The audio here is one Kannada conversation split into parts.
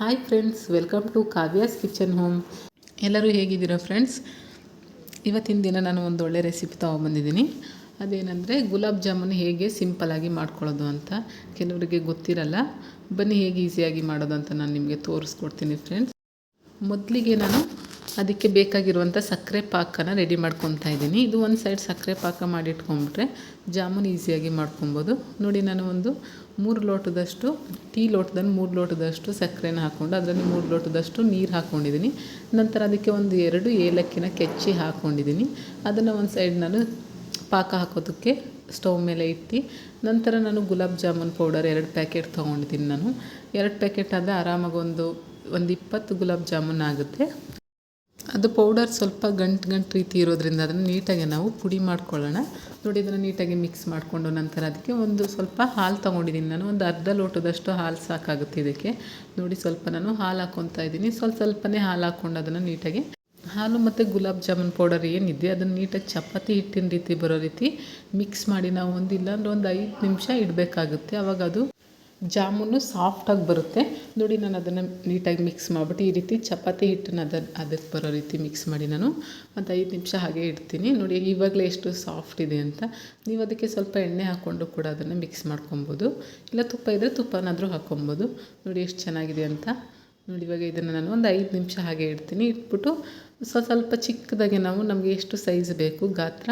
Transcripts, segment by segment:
Hi friends welcome to Kavya's kitchen home ಎಲ್ಲರೂ ಹೇಗಿದ್ದೀರಾ ಫ್ರೆಂಡ್ಸ್ ಇವತ್ತಿನ ದಿನ ನಾನು ಒಂದು ಒಳ್ಳೆ ರೆಸಿಪಿ ತೊಗೊಬಂದಿದ್ದೀನಿ ಅದೇನೆಂದರೆ ಗುಲಾಬ್ ಜಾಮೂನ್ ಹೇಗೆ ಸಿಂಪಲಾಗಿ ಮಾಡ್ಕೊಳ್ಳೋದು ಅಂತ ಕೆಲವರಿಗೆ ಗೊತ್ತಿರಲ್ಲ. ಬನ್ನಿ ಹೇಗೆ ಈಸಿಯಾಗಿ ಮಾಡೋದು ಅಂತ ನಾನು ನಿಮಗೆ ತೋರಿಸ್ಕೊಡ್ತೀನಿ ಫ್ರೆಂಡ್ಸ್ ಮೊದಲಿಗೆ ನಾನು ಅದಕ್ಕೆ ಬೇಕಾಗಿರುವಂಥ ಸಕ್ಕರೆ ಪಾಕನ ರೆಡಿ ಮಾಡ್ಕೊತಾ ಇದ್ದೀನಿ. ಇದು ಒಂದು ಸೈಡ್ ಸಕ್ಕರೆ ಪಾಕ ಮಾಡಿಟ್ಕೊಂಡ್ಬಿಟ್ರೆ ಜಾಮೂನ್ ಈಸಿಯಾಗಿ ಮಾಡ್ಕೊಬೋದು ನೋಡಿ ನಾನು ಒಂದು ಮೂರು ಲೋಟದಷ್ಟು, ಟೀ ಲೋಟದಲ್ಲಿ ಮೂರು ಲೋಟದಷ್ಟು ಸಕ್ಕರೆನ ಹಾಕ್ಕೊಂಡು ಅದರಲ್ಲಿ ಮೂರು ಲೋಟದಷ್ಟು ನೀರು ಹಾಕ್ಕೊಂಡಿದ್ದೀನಿ ನಂತರ ಅದಕ್ಕೆ ಒಂದು ಎರಡು ಏಲಕ್ಕಿನ ಕೆಚ್ಚಿ ಹಾಕ್ಕೊಂಡಿದ್ದೀನಿ ಅದನ್ನು ಒಂದು ಸೈಡ್ ನಾನು ಪಾಕ ಹಾಕೋದಕ್ಕೆ ಸ್ಟವ್ ಮೇಲೆ ಇಟ್ಟು, ನಂತರ ನಾನು ಗುಲಾಬ್ ಜಾಮೂನ್ ಪೌಡರ್ ಎರಡು ಪ್ಯಾಕೆಟ್ ತೊಗೊಂಡಿದ್ದೀನಿ ನಾನು. ಎರಡು ಪ್ಯಾಕೆಟ್ ಆದರೆ ಆರಾಮಾಗಿ ಒಂದು ಒಂದು ಇಪ್ಪತ್ತು ಗುಲಾಬ್ ಜಾಮೂನ್ ಆಗುತ್ತೆ. ಅದು ಪೌಡರ್ ಸ್ವಲ್ಪ ಗಂಟು ಗಂಟು ರೀತಿ ಇರೋದ್ರಿಂದ ಅದನ್ನು ನೀಟಾಗಿ ನಾವು ಪುಡಿ ಮಾಡ್ಕೊಳ್ಳೋಣ. ನೋಡಿ, ಇದನ್ನು ನೀಟಾಗಿ ಮಿಕ್ಸ್ ಮಾಡಿಕೊಂಡು ನಂತರ ಅದಕ್ಕೆ ಒಂದು ಸ್ವಲ್ಪ ಹಾಲು ತೊಗೊಂಡಿದ್ದೀನಿ ನಾನು. ಒಂದು ಅರ್ಧ ಲೋಟದಷ್ಟು ಹಾಲು ಸಾಕಾಗುತ್ತೆ ಇದಕ್ಕೆ. ನೋಡಿ, ಸ್ವಲ್ಪ ನಾನು ಹಾಲು ಹಾಕ್ಕೊತಾ ಇದ್ದೀನಿ ಸ್ವಲ್ಪ ಸ್ವಲ್ಪನೇ ಹಾಲು ಹಾಕ್ಕೊಂಡು ಅದನ್ನು ನೀಟಾಗಿ ಹಾಲು ಮತ್ತು ಗುಲಾಬ್ ಜಾಮೂನ್ ಪೌಡರ್ ಏನಿದೆ, ಅದನ್ನು ನೀಟಾಗಿ ಚಪಾತಿ ಹಿಟ್ಟಿನ ರೀತಿ ಬರೋ ರೀತಿ ಮಿಕ್ಸ್ ಮಾಡಿ ನಾವು ಒಂದು ಇಲ್ಲಾಂದ್ರೆ ಒಂದು ಐದು ನಿಮಿಷ ಇಡಬೇಕಾಗುತ್ತೆ. ಅವಾಗ ಅದು ಜಾಮೂನು ಸಾಫ್ಟಾಗಿ ಬರುತ್ತೆ. ನೋಡಿ ನಾನು ಅದನ್ನು ನೀಟಾಗಿ ಮಿಕ್ಸ್ ಮಾಡಿಬಿಟ್ಟು ಈ ರೀತಿ ಚಪಾತಿ ಹಿಟ್ಟನ್ನ ಅದ ಅದಕ್ಕೆ ಬರೋ ರೀತಿ ಮಿಕ್ಸ್ ಮಾಡಿ ನಾನು ಒಂದು ಐದು ನಿಮಿಷ ಹಾಗೆ ಇಡ್ತೀನಿ. ನೋಡಿ ಇವಾಗಲೇ ಎಷ್ಟು ಸಾಫ್ಟ್ ಇದೆ ಅಂತ. ನೀವು ಅದಕ್ಕೆ ಸ್ವಲ್ಪ ಎಣ್ಣೆ ಹಾಕ್ಕೊಂಡು ಕೂಡ ಅದನ್ನು ಮಿಕ್ಸ್ ಮಾಡ್ಕೊಬೋದು. ಇಲ್ಲ ತುಪ್ಪ ಇದ್ದರೆ ತುಪ್ಪನಾದರೂ ಹಾಕ್ಕೊಬೋದು ನೋಡಿ ಎಷ್ಟು ಚೆನ್ನಾಗಿದೆ ಅಂತ. ನೋಡಿ ಇವಾಗ ಇದನ್ನು ನಾನು ಒಂದು ಐದು ನಿಮಿಷ ಹಾಗೆ ಇಡ್ತೀನಿ. ಇಟ್ಬಿಟ್ಟು ಸ್ವಲ್ಪ ಚಿಕ್ಕದಾಗಿ ನಾವು ನಮಗೆ ಎಷ್ಟು ಸೈಜ್ ಬೇಕು ಗಾತ್ರ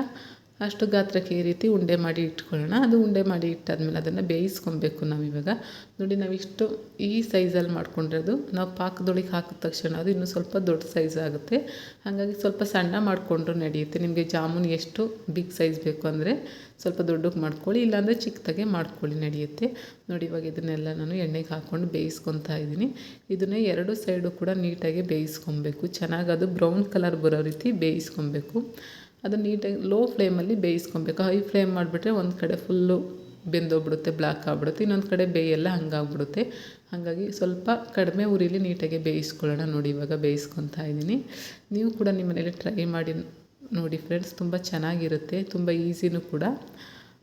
ಅಷ್ಟು ಗಾತ್ರಕ್ಕೆ ಈ ರೀತಿ ಉಂಡೆ ಮಾಡಿ ಇಟ್ಕೊಳ್ಳೋಣ. ಅದು ಉಂಡೆ ಮಾಡಿ ಇಟ್ಟಾದ್ಮೇಲೆ ಅದನ್ನು ಬೇಯಿಸ್ಕೊಬೇಕು ನಾವು ಇವಾಗ. ನೋಡಿ ನಾವಿಷ್ಟು ಈ ಸೈಜಲ್ಲಿ ಮಾಡ್ಕೊಂಡಿರೋದು. ನಾವು ಪಾಕದೊಳಗೆ ಹಾಕಿದ ತಕ್ಷಣ ಅದು ಇನ್ನೂ ಸ್ವಲ್ಪ ದೊಡ್ಡ ಸೈಜ್ ಆಗುತ್ತೆ. ಹಾಗಾಗಿ ಸ್ವಲ್ಪ ಸಣ್ಣ ಮಾಡಿಕೊಂಡ್ರು ನಡೆಯುತ್ತೆ. ನಿಮಗೆ ಜಾಮೂನ್ ಎಷ್ಟು ಬಿಗ್ ಸೈಜ್ ಬೇಕು ಅಂದರೆ ಸ್ವಲ್ಪ ದೊಡ್ಡಕ್ಕೆ ಮಾಡ್ಕೊಳ್ಳಿ. ಇಲ್ಲಾಂದರೆ ಚಿಕ್ಕದಾಗೆ ಮಾಡ್ಕೊಳ್ಳಿ, ನಡೆಯುತ್ತೆ. ನೋಡಿ, ಇವಾಗ ಇದನ್ನೆಲ್ಲ ನಾನು ಎಣ್ಣೆಗೆ ಹಾಕ್ಕೊಂಡು ಬೇಯಿಸ್ಕೊತಾ ಇದ್ದೀನಿ. ಇದನ್ನೇ ಎರಡು ಸೈಡು ಕೂಡ ನೀಟಾಗಿ ಬೇಯಿಸ್ಕೊಬೇಕು. ಚೆನ್ನಾಗಿ ಅದು ಬ್ರೌನ್ ಕಲರ್ ಬರೋ ರೀತಿ ಬೇಯಿಸ್ಕೊಬೇಕು. ಅದನ್ನು ನೀಟಾಗಿ ಲೋ ಫ್ಲೇಮಲ್ಲಿ ಬೇಯಿಸ್ಕೊಬೇಕು. ಹೈ ಫ್ಲೇಮ್ ಮಾಡಿಬಿಟ್ರೆ ಒಂದು ಕಡೆ ಫುಲ್ಲು ಬೆಂದೋಗ್ಬಿಡುತ್ತೆ ಬ್ಲ್ಯಾಕ್ ಆಗ್ಬಿಡುತ್ತೆ. ಇನ್ನೊಂದು ಕಡೆ ಬೇಯೆಲ್ಲ ಹಂಗಾಗ್ಬಿಡುತ್ತೆ. ಹಾಗಾಗಿ ಸ್ವಲ್ಪ ಕಡಿಮೆ ಉರಿಲಿ ನೀಟಾಗಿ ಬೇಯಿಸ್ಕೊಳ್ಳೋಣ ನೋಡಿ ಇವಾಗ ಬೇಯಿಸ್ಕೊತಾ ಇದ್ದೀನಿ. ನೀವು ಕೂಡ ನಿಮ್ಮ ಮನೇಲಿ ಟ್ರೈ ಮಾಡಿ ನೋಡಿ ಫ್ರೆಂಡ್ಸ್ ತುಂಬ ಚೆನ್ನಾಗಿರುತ್ತೆ, ತುಂಬ ಈಸಿನೂ ಕೂಡ.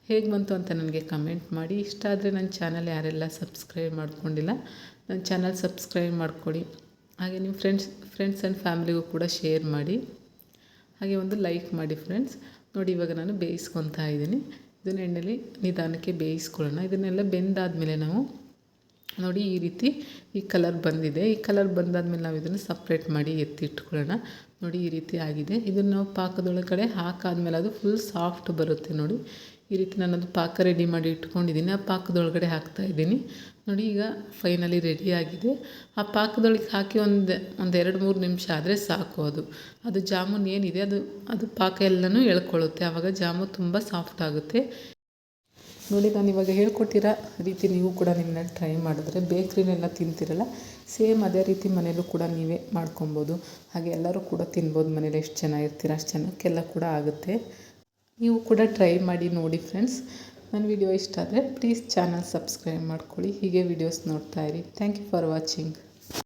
ಹೇಗೆ ಬಂತು ಅಂತ ನನಗೆ ಕಮೆಂಟ್ ಮಾಡಿ. ಇಷ್ಟ ಆದರೆ ನನ್ನ ಚಾನಲ್ ಯಾರೆಲ್ಲ ಸಬ್ಸ್ಕ್ರೈಬ್ ಮಾಡ್ಕೊಂಡಿಲ್ಲ, ನನ್ನ ಚಾನಲ್ ಸಬ್ಸ್ಕ್ರೈಬ್ ಮಾಡ್ಕೊಳ್ಳಿ ಹಾಗೆ ನಿಮ್ಮ ಫ್ರೆಂಡ್ಸ್ ಫ್ರೆಂಡ್ಸ್ ಆ್ಯಂಡ್ ಫ್ಯಾಮಿಲಿಗೂ ಕೂಡ ಶೇರ್ ಮಾಡಿ. ಹಾಗೆ ಒಂದು ಲೈಕ್ ಮಾಡಿ ಫ್ರೆಂಡ್ಸ್ ನೋಡಿ ಇವಾಗ ನಾನು ಬೇಯಿಸ್ಕೊತಾ ಇದ್ದೀನಿ. ಇದನ್ನು ಎಣ್ಣೆಲಿ ನಿಧಾನಕ್ಕೆ ಬೇಯಿಸ್ಕೊಳ್ಳೋಣ. ಇದನ್ನೆಲ್ಲ ಬೆಂದಾದಮೇಲೆ ನಾವು ನೋಡಿ ಈ ರೀತಿ ಈ ಕಲರ್ ಬಂದಿದೆ. ಈ ಕಲರ್ ಬಂದಾದಮೇಲೆ ನಾವು ಇದನ್ನು ಸಪ್ರೇಟ್ ಮಾಡಿ ಎತ್ತಿಟ್ಕೊಳ್ಳೋಣ. ನೋಡಿ ಈ ರೀತಿ ಆಗಿದೆ. ಇದನ್ನು ನಾವು ಪಾಕದೊಳಗಡೆ ಹಾಕಾದ್ಮೇಲೆ ಅದು ಫುಲ್ ಸಾಫ್ಟ್ ಬರುತ್ತೆ ನೋಡಿ. ಈ ರೀತಿ ನಾನದು ಪಾಕ ರೆಡಿ ಮಾಡಿ ಇಟ್ಕೊಂಡಿದ್ದೀನಿ. ಆ ಪಾಕದೊಳಗಡೆ ಹಾಕ್ತಾ ಇದ್ದೀನಿ. ನೋಡಿ, ಈಗ ಫೈನಲಿ ರೆಡಿ ಆಗಿದೆ. ಆ ಪಾಕದೊಳಗೆ ಹಾಕಿ ಒಂದು ಒಂದು ಎರಡು, ಮೂರು ನಿಮಿಷ ಆದರೆ ಸಾಕು ಅದು. ಅದು ಜಾಮೂನ್ ಏನಿದೆ, ಅದು ಅದು ಪಾಕ ಎಲ್ಲನೂ ಎಳ್ಕೊಳ್ಳುತ್ತೆ. ಆವಾಗ ಜಾಮೂನ್ ತುಂಬ ಸಾಫ್ಟ್ ಆಗುತ್ತೆ. ನೋಡಿ, ನಾನು ಇವಾಗ ಹೇಳ್ಕೊಟ್ಟಿರೋ ರೀತಿ ನೀವು ಕೂಡ ನಿಮ್ಮನ್ನ ಟ್ರೈ ಮಾಡಿದ್ರೆ ಬೇಕ್ರಿನೆಲ್ಲ ತಿಂತಿರಲ್ಲ ಸೇಮ್ ಅದೇ ರೀತಿ ಮನೇಲೂ ಕೂಡ ನೀವೇ ಮಾಡ್ಕೊಬೋದು. ಹಾಗೆ ಎಲ್ಲರೂ ಕೂಡ ತಿನ್ಬೋದು ಮನೇಲಿ. ಎಷ್ಟು ಚೆನ್ನಾಗಿರ್ತೀರ ಅಷ್ಟು ಜನಕ್ಕೆಲ್ಲ ಕೂಡ ಆಗುತ್ತೆ. ನೀವು ಕೂಡ ಟ್ರೈ ಮಾಡಿ ನೋಡಿ ಫ್ರೆಂಡ್ಸ್ ನನ್ನ ವಿಡಿಯೋ ಇಷ್ಟ ಆದರೆ ಪ್ಲೀಸ್ ಚಾನಲ್ ಸಬ್ಸ್ಕ್ರೈಬ್ ಮಾಡ್ಕೊಳ್ಳಿ. ಹೀಗೆ ವಿಡಿಯೋಸ್ ನೋಡ್ತಾ ಇರಿ. Thank you for watching